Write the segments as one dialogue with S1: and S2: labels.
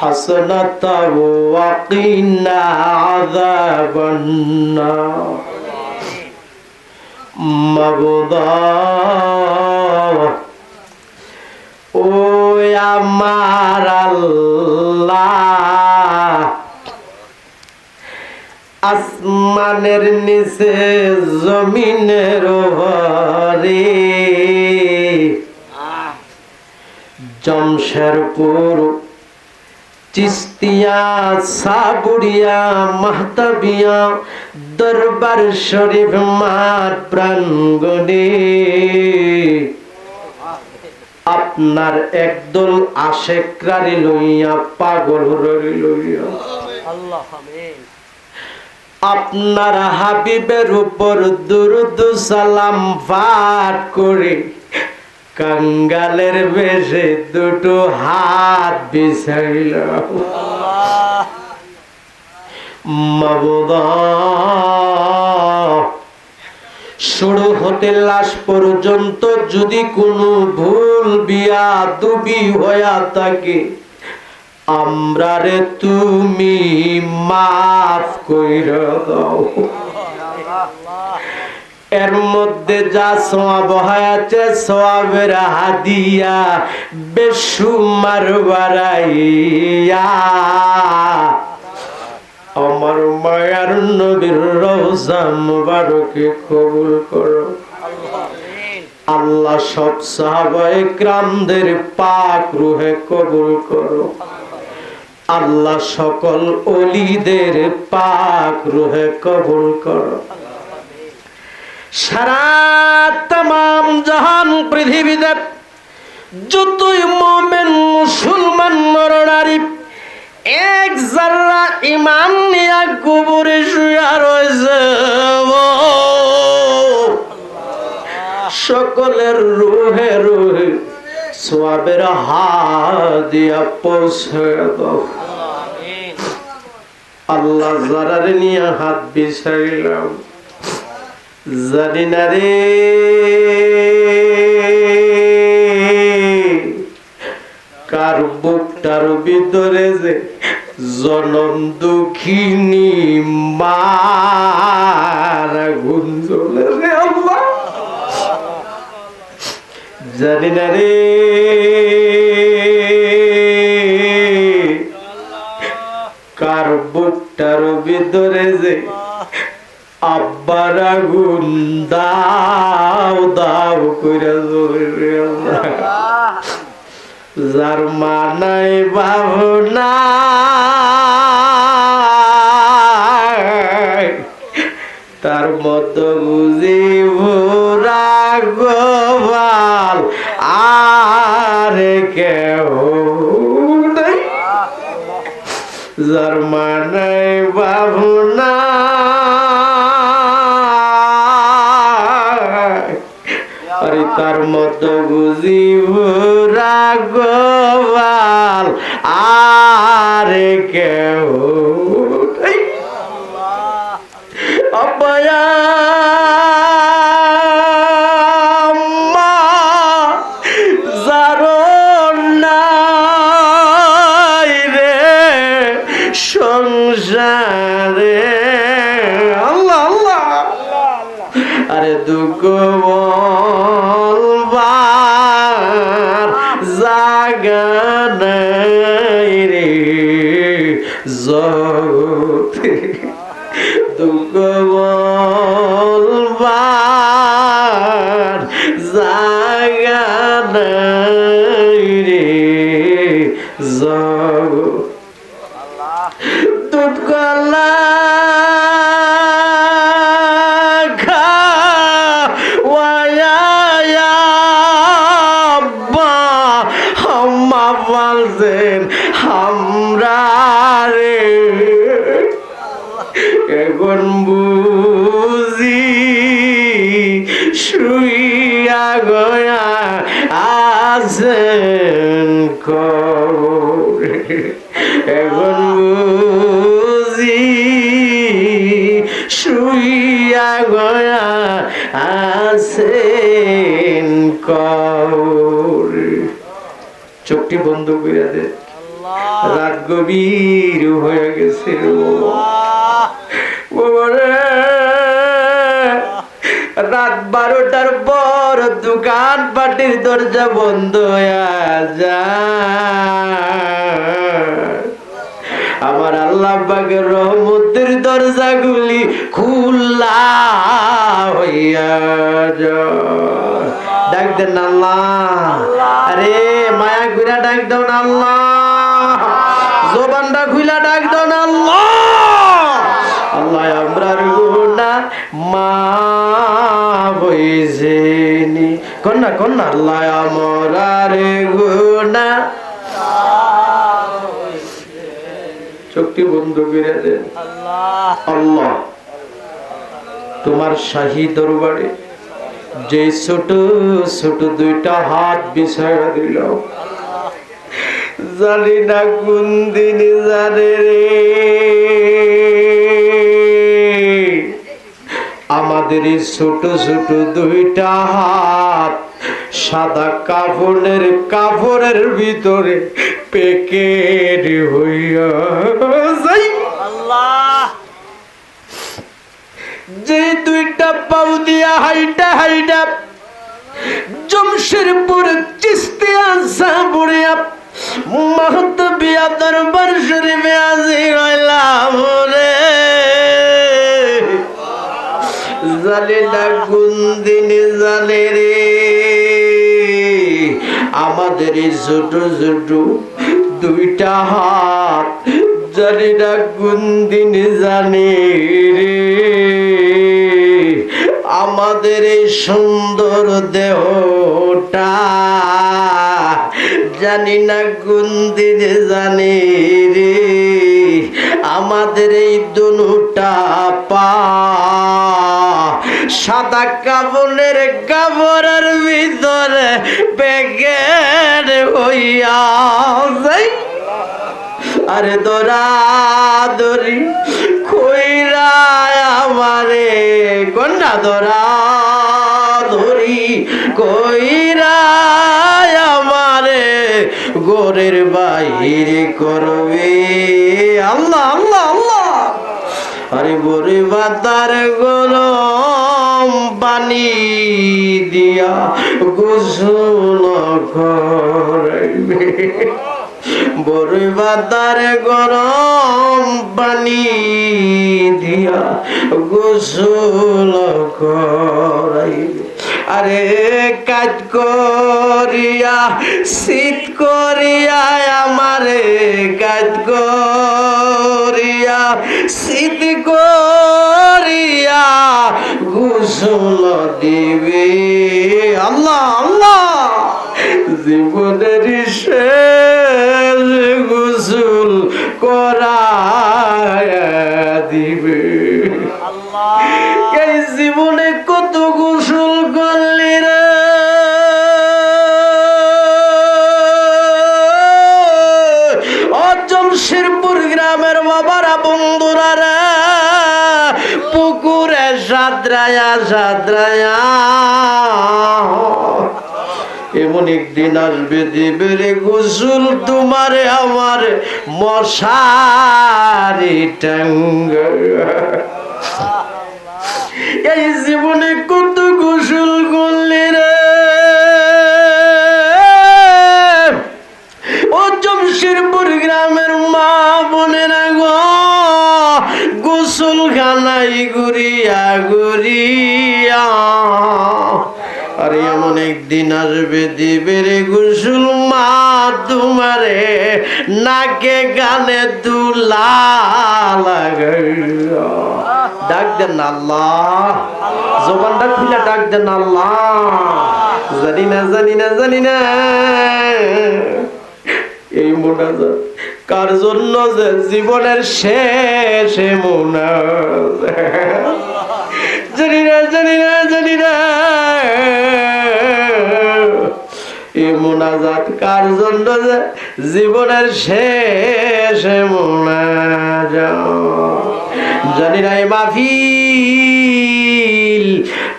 S1: حسنة وقنا عذاب النار مبضى ও আমার আল্লাহ আসমানের নিচে জমিনের ভরে
S2: আহ
S1: জমশেরপুর চিস্তিয়া সাবুড়িয়া মাহতাবিয়া দরবার শরীফ মাঠ প্রাঙ্গণে। আপনার একদল আশেকরারি লইয়া পাগল লইয়া আপনার হাবিবের উপর দুরুদ সালাম পাঠ করে কাঙ্গালের বেশে দুটো হাত বিছাইল। শুরু হতে লাশ পর্যন্ত যদি কোনো ভুল বিয়া দুবি হইয়া থাকে, আমরা রে তুমি মাফ কইরা দাও। এর মধ্যে যা সোয়াব হয়েছে সোয়াবের হাদিয়া বেসুমার বাড়াইয়া আমার মায়ার নবীর রওজা মুবারকে কবুল করো। আল্লাহ সব সাহাবায়ে ক্রামদের পাক রুহে কবুল করো। আল্লাহ সকল অলিদের পাক রুহে কবুল করো। সারা তাম জাহান পৃথিবীতে যতই মোমেন মুসলমান নরনারী এক জাররা ইমান নিয়া কবরে শুয়া রয়েছে। সকলের রুহে রুহে সোয়াবের হাদিয়া পৌঁছে দাও। আল্লাহ যারার নিয়ে হাত বিছাইলাম। জানি না রে। কার বুকটার ভিতরে যে জনম দুঃখিনী মার আগুন জ্বলে রে জানি না রে। কার বুকটার ভিতরে যে আব্বার আগুন, দাও দাও করে যার মানাই ভাবনা, তার মতো বুঝি রাগবাল আর কেউ যার মানাই ভাবনা তার মতো বুঝিব রাগবাল আর কেউ চোখটি বন্ধ করে দে রাত গভীর হয়ে গেছে রাত বারোটার পর দোকান পাটির দরজা বন্ধ হয়ে যায়। আমার আল্লাহ পাকের রহমতের দরজাগুলি খোলা হইয়া যায়। ডাক দেন আল্লাহ। আরে মায়া ঘুরা ডাক দাও না আল্লাহ। জবানটা খুইলা ডাক দাও না আল্লাহ। আল্লাহ আমরার গুণা মা বইছেনি কন্যা কন্যা আল্লাহ আমরার গুণা চোখটি বন্ধ করে দেন
S2: আল্লাহ।
S1: আল্লাহ তোমার শাহী দরবারে যে ছোট ছোট দুইটা হাত বিছায়া দিল। জানি না কোন দিন জানে রে। আমাদের ছোট ছোট দুইটা হাত সাদা কাপড়ের কাপড়ের ভিতরে প্যাকেট হইয়া যাই
S2: আল্লাহ
S1: যে দুইটা পাউ দিয়া হাইটা হাইটা জমশেরপুর চিস্তিয়া সাবুড়িয়া মাহত বিয়া দরবার শরীফে আজি রইলাম রে জানি না কোন দিনে জানে রে। আমাদের এই ছোট ছোট দুইটা হাত জানি না কোন দিনে জানে রে। আমাদের এই সুন্দর দেহটা জানি না কোন দিনে জানে রে, আমাদের এই দুটা পা, সাদা কাপড়ের কাপড়ের ভিতরে প্যাকেট হইয়া আরে দরা দরি আমারে কন্যা দরা ধরি কইরা আমারে গোরের বাইরে করবে। আল্লাহ আল্লাহ আল্লাহ। আরে বরে বাতার গরম পানি দিয়া গোসল করবে বাতার গরম পানি দিয়া গোসল করাইবে। আরে কাজ করিয়া, শীত করিয়া, আমারে কাজ করিয়া, শীত করিয়া গোসল দিবে। আল্লাহ আল্লাহ! জীবনের গোসল করা দিবে। এই জীবনে কত গোসল করলি রে? অজমশিরপুর গ্রামের বাবারা বন্ধুরা রে, পুকুরে সাদরায়া সাদরায়া এমন একদিন আসবে দিবের গোসল তোমার আমার মশারি টাঙ্গা এই জীবনে কত গোসল করলি রে? ও জমশেরপুর গ্রামের মা বোনেরা গো গোসল খানাই গুরিয়া গুরিয়া আরে এমন একদিন আসবে দিবে গোসল মা তোমারে নাকে গানে দুলা ডাক দেন আল্লাহ। জবানটা খুলে ডাক দেন আল্লাহ। জানি না জানি না জানি না। এই মোনাজাত কার জন্য যে জীবনের শেষ মোনাজাত? জানি না জানি না জানি না। মোনাজাত কার জন্য যে জীবনের শেষ মোনাজাত? জানি না মাহফিল।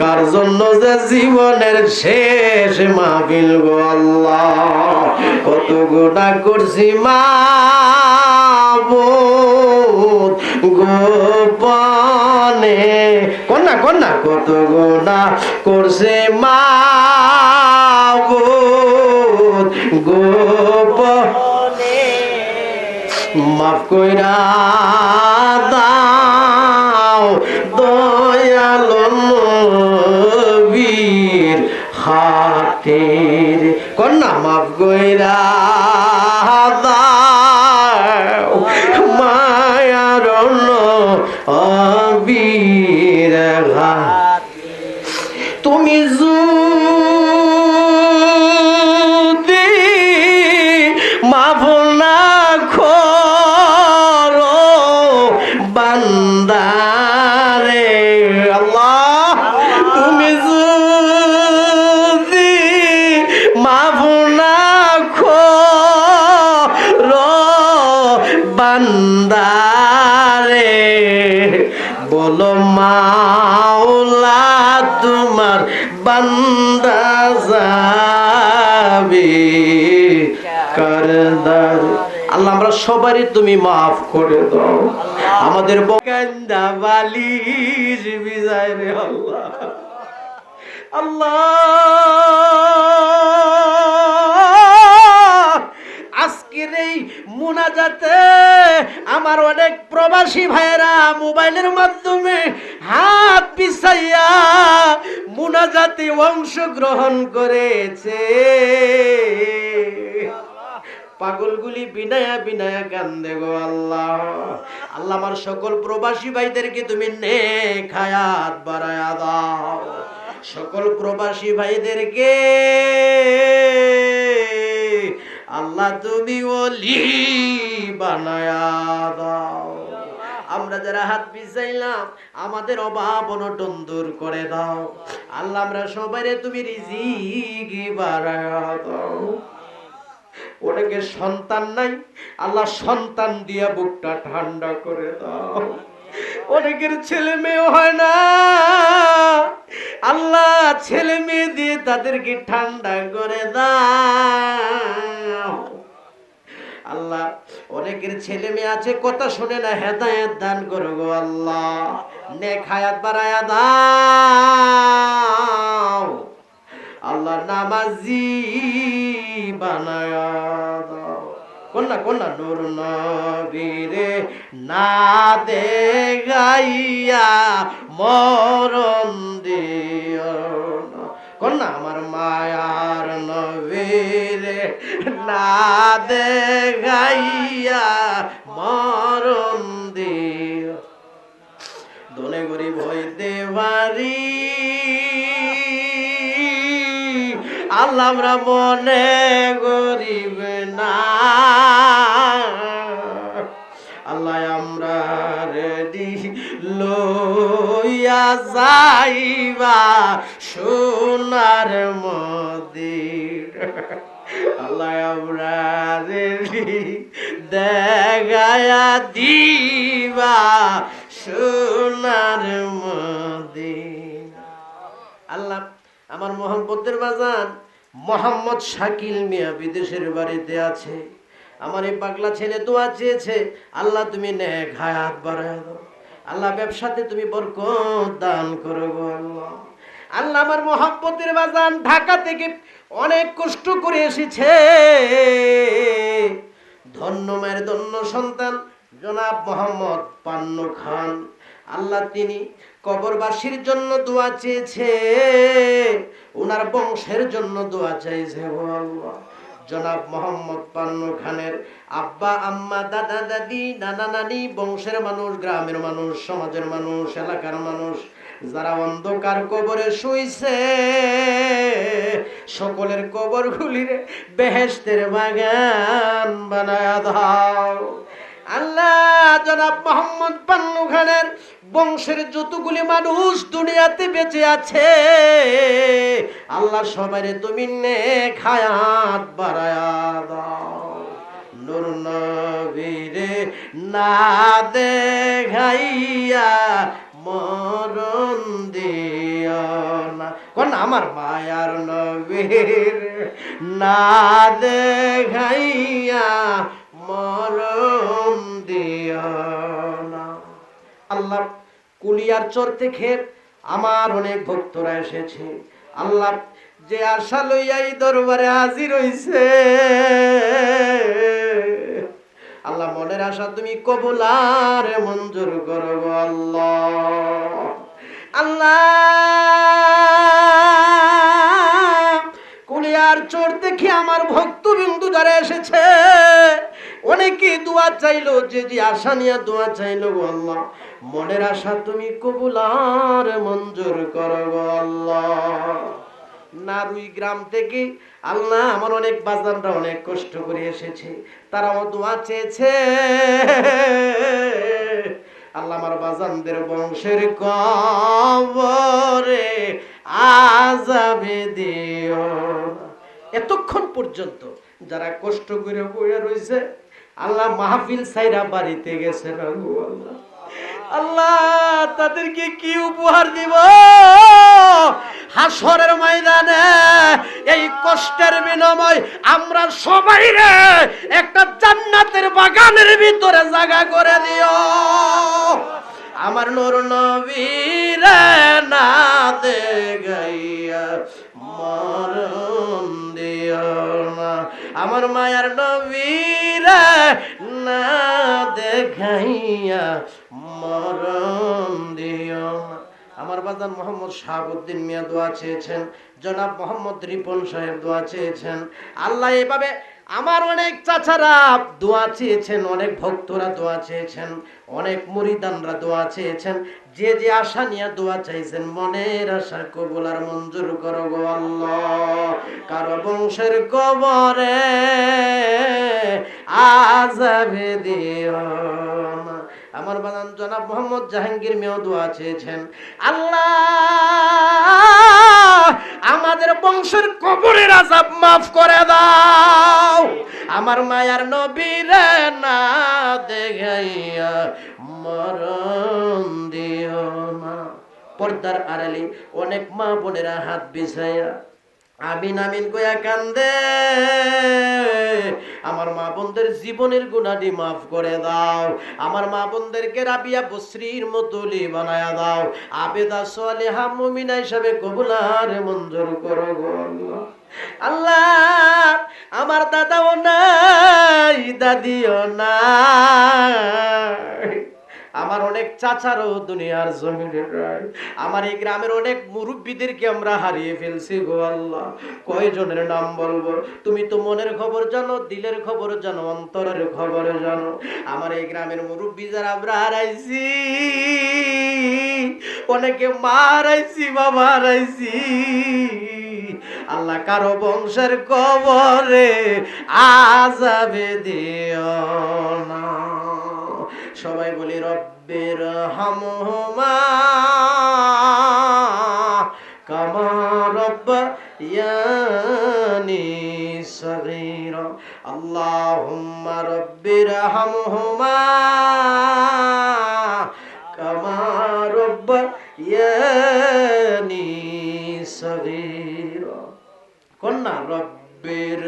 S1: কার জন্য যে জীবনের শেষ মাহফিল গো আল্লাহ? কত গোটা করছি মা গোপনে। কন্যা কন্যা, কত গোনা করছে মা গোপনে। মাফ কইরা দাও। হাতের কন্যা মাফ কইরা কারদার। আল্লাহ আমরা সবারই তুমি মাফ করে দাও। আমাদের বকান্দা বালিশ বিজয় রে আল্লাহ। আল্লাহ আজকের এই মোনাজাতে আমার অনেক প্রবাসী ভাইয়েরা মোবাইলের মাধ্যমে হাত পিছাইয়া মোনাজাতে অংশগ্রহণ করেছে। পাগলগুলি বিনায়া বিনায়া কান্দে গো আল্লাহ। আল্লাহ আমার সকল প্রবাসী ভাইদেরকে তুমি নে খায়াত বাড়ায়া দাও। সকল প্রবাসী ভাইদেরকে আল্লাহ তুমি ওলি বানায়া দাও। আমরা যারা হাত পিছাইলাম আমাদের অভাব অনটন দূর করে দাও। আল্লাহ, আমরা সবাই তুমি রিজিক বাড়ায়া দাও। ওটাকে সন্তান নাই, আল্লাহ সন্তান দিয়া বুকটা ঠান্ডা করে দাও। অনেকের ছেলে মেয়ে হয় না। আল্লাহ ছেলে মেয়ে দিয়ে তাদেরকে ঠান্ডা করে দাও। আল্লাহ, অনেকের ছেলে মেয়ে আছে, কথা শুনে না, হেদায়েত দান করো গো আল্লাহ। নেক হায়াত বাড়ায়া দাও। আল্লাহ নামাজি বানায়া দাও। কন্যা কন্যা। নূর নবীরে না দে গাইয়া মরণ দিও। কন্যা, আমার মায়ার নবীরে না দে গাইয়া মরণ দিও। দনে গরিব হইতে পারি। আল্লাহ আমরা মনে গরিব লইয়া যাইবা সোনার মদির আল্লাহ আমরা দেখায়া দিবা সোনার মদির আল্লাহ, আমার মোহাম্মদের বাজান মোহাম্মদ শাকিল মিয়া বিদেশের বাড়িতে আছে। আমার এই পাগলা ছেলে দোয়া চেয়েছে, আল্লাহ তুমি নেক হায়াত বাড়ায় দাও। আল্লাহ ব্যবসাতে তুমি বরকত দান করো আল্লাহ। আল্লাহ আমার মোহাম্মতের বাজান ঢাকা থেকে অনেক কষ্ট করে এসেছে। ধন্য মায়ের ধন্য সন্তান জনাব মোহাম্মদ পান্নু খান। আল্লাহ তিনি কবরবাসীর জন্য দোয়া চেয়েছে। ওনার বংশের জন্য দোয়া চাইছে আল্লাহ। জনাব মোহাম্মদ পান্নু খানের আব্বা, আম্মা, দাদা, দাদি, নানা, নানি, বংশের মানুষ, গ্রামের মানুষ, সমাজের মানুষ, এলাকার মানুষ, যারা অন্ধকার কবরে শুইছে, সকলের কবর গুলিরে বেহেস্তের বাগান বানায় দাও। আল্লাহ জনাব মোহাম্মদ পান্নু খানের বংশের যতগুলি মানুষ দুনিয়াতে বেঁচে আছে, আল্লাহ সবারে তুমি নে খায়াত বাড়ায়া দাও। নূর না দেখাইয়া মরণ দিও কোন আমার মায়ার নবীর না দেখাইয়া মরণ দিও আল্লাহ কুলিয়ার চর থেকে আমার অনেক ভক্তরা এসেছে। আল্লাহ যে আশা লইয়া এই দরবারে হাজির হইছে। আল্লাহ মনের আশা তুমি কবুলার মঞ্জুর করো গো আল্লাহ। আল্লাহ, কুলিয়ার চোর দেখে আমার ভক্ত ভক্তবিন্দু যারা এসেছে অনেকে দোয়া চাইলো যে যে আশা নিয়ে দোয়া চাইলো গো আল্লাহ। মনের আশা তুমি কবুলার মঞ্জুর করো গো আল্লাহ। নারুই গ্রাম থেকে আল্লাহ আমার অনেক বাজানরা অনেক কষ্ট করে এসেছে, তারাও দোয়া চেয়েছে। আল্লাহ আমার বাজানদের বংশের কবরে আজাবে দিও। এতক্ষণ পর্যন্ত যারা কষ্ট করে বইয়া রয়েছে আল্লাহ মাহফিল সাইরা বাড়িতে গেছে আল্লাহ। তাদেরকে কি উপহার দিব? হাসরের ময়দানে এই কষ্টের বিনিময় আমরা সবাই রে একটা জান্নাতের বাগানের ভিতরে জায়গা করে দিও। আমার নূর নবীর না দে গাইয়া মরণ দিও না। আমার মায়ার নবীর না দেখাইয়া মরণ দিও আমার বাজার মোহাম্মদ শাহাবুদ্দিন মিয়া দোয়া চেয়েছেন, জনাব মোহাম্মদ রিপন সাহেব দোয়া চেয়েছেন। আল্লাহ এভাবে আমার অনেক চাচারা দোয়া চেয়েছেন, অনেক ভক্তরা দোয়া চেয়েছেন, অনেক মরিদানরা দোয়া চেয়েছেন। যে যে আশা নিয়ে দোয়া চাইছেন, মনের আশা কবুল আর মঞ্জুর করো গো কারও বংশের কবরে না। আমার বানান জনাব মোহাম্মদ জাহাঙ্গীর মেয়েও দোয়া চেয়েছেন। আল্লাহ আমাদের বংশের কবরের আজাব মাফ করে দাও। আমার মায়ার নবীর না দেখাইয়া মরণ দিও না। পর্দার আড়ালে অনেক মা বোনেরা হাত বিছাইয়া আমিন আমিন কয়া কান্দে। আমার মা বোনদের জীবনের গুণাটি মাফ করে দাও। আমার মা বোনদেরকে রাবিয়া বশ্রীর মতলি বানায়া দাও। আবেদা সোয়ালেহা মুমিনা হিসাবে কবুলার মঞ্জুর করো। আল্লাহ, আমার দাদাও নাই, দাদিও নাই। আমার অনেক চাচারও দুনিয়ার জমিনে আমার এই গ্রামের অনেক মুরব্বীদেরকে আমরা হারিয়ে ফেলছি গো আল্লাহ। কয়জনের নাম বলব? তুমি তো মনের খবর জানো, দিলের খবর জানো, অন্তরের খবর জানো। আমার এই গ্রামের মুরব্বী যারা আমরা হারাইছি, অনেকে মা হারাইছি বাবা হারাইছি। আল্লাহ কারও বংশের কবরে আজাবে দিও না। সবাই বলি, রব্বের হামহুমা কামা রব্ব ইয়ানি সগীর, আল্লাহুম্মা রব্বির হামহুমা কামা রব্ব ইয়ানি সগীর কন্যা রব্বির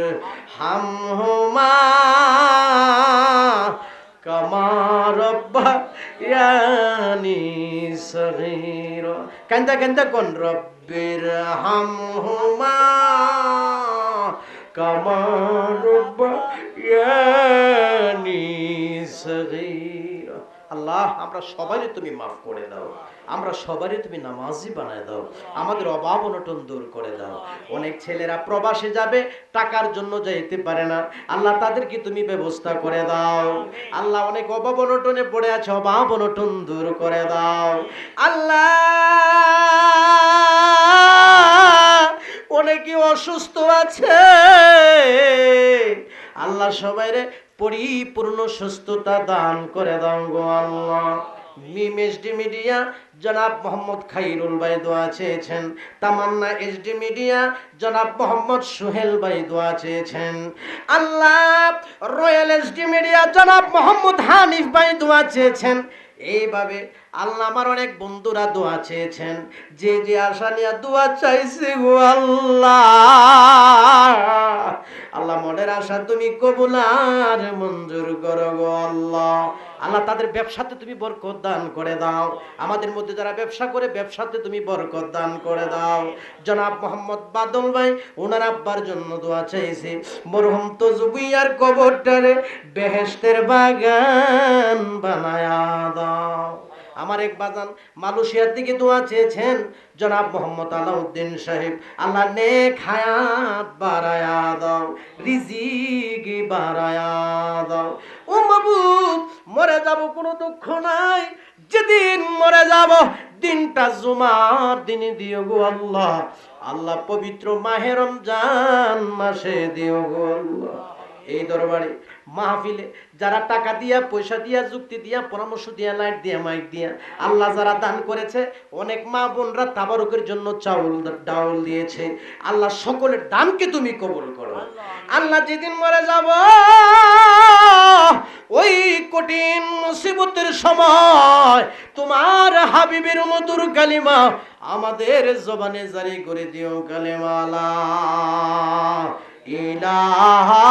S1: হামহুমা কামা ইয়ানি সগীর। কান্দা কান্দা কোন রব্বির হামহুমা। কামা রব্বা ইয়ানি সগীর। আল্লাহ, আমরা সবাই তুমি মাফ করে দাও। আমরা সবারই তুমি নামাজি বানায় দাও। আমাদের অভাব অনটন দূর করে দাও। অনেক ছেলেরা প্রবাসে যাবে, টাকার জন্য যাইতে পারে না। আল্লাহ, তাদেরকে তুমি ব্যবস্থা করে দাও। আল্লাহ, অনেক অভাব অনটনে পড়ে আছে, অভাব অনটন দূর করে দাও। আল্লাহ, অনেকে অসুস্থ আছে। আল্লাহ সবাই রে পরিপূর্ণ সুস্থতা দান করে দাও গো আল্লাহ। মিম এসডি মিডিয়া জনাব মোহাম্মদ খাইরুল ভাই দোয়া চেয়েছেন। তামান্না এসডি মিডিয়া জনাব মোহাম্মদ সোহেল ভাই দোয়া চেয়েছেন। আল্লাহ, রয়্যাল এসডি মিডিয়া জনাব মোহাম্মদ হানিফ ভাই দোয়া চেয়েছেন। এইভাবে আল্লাহ আমার অনেক বন্ধুরা দোয়া চেয়েছেন। যে যে আশা নিয়ে দোয়া চাইছে গো আল্লাহ। আল্লাহ মনের আশা তুমি কবুল আর মঞ্জুর করো গো আল্লাহ। আল্লাহ তাদের ব্যবসাতে তুমি বরকত দান করে দাও। আমাদের মধ্যে যারা ব্যবসা করে, ব্যবসাতে তুমি বরকত দান করে দাও। জনাব মোহাম্মদ বাদল ভাই, ওনার আব্বার জন্য দোয়া চাইছে। মরহুম তো জুবিয়ার কবরটারে বেহেস্তের বাগান বানায়া দাও। আমার এক বাজান মালয়েশিয়ার দিকে দোয়া চেয়েছেন, জনাব মোহাম্মদ আলাউদ্দিন সাহেব। আল্লাহ নেক হায়াত বাড়ায়া দাও, রিজিক বাড়ায়া দাও। ও মাবুদ, মরে যাব কোনো দুঃখ নাই, যেদিন মরে যাব, দিনটা জুমার দিনে দিও গো আল্লাহ। আল্লাহ পবিত্র মাহে রমজান মাসে দিও গো আল্লাহ। এই দরবারে মাহফিলে যারা টাকা দিয়া পয়সা দিয়া যুক্তি দিয়া পরামর্শ দিয়া লাইট দিয়া মাইক দিয়া আল্লাহ যারা দান করেছে অনেক মা বোনরা তাবারকের জন্য চাউল ডাউল দিয়েছে। আল্লাহ সকলের দানকে তুমি কবুল করো। আল্লাহ যেদিন মরে যাব ওই কঠিন মুসিবতের সময় তোমার হাবিবের মধুর কালিমা আমাদের জবানে জারি করে দিও কালিমালা। ইলাহা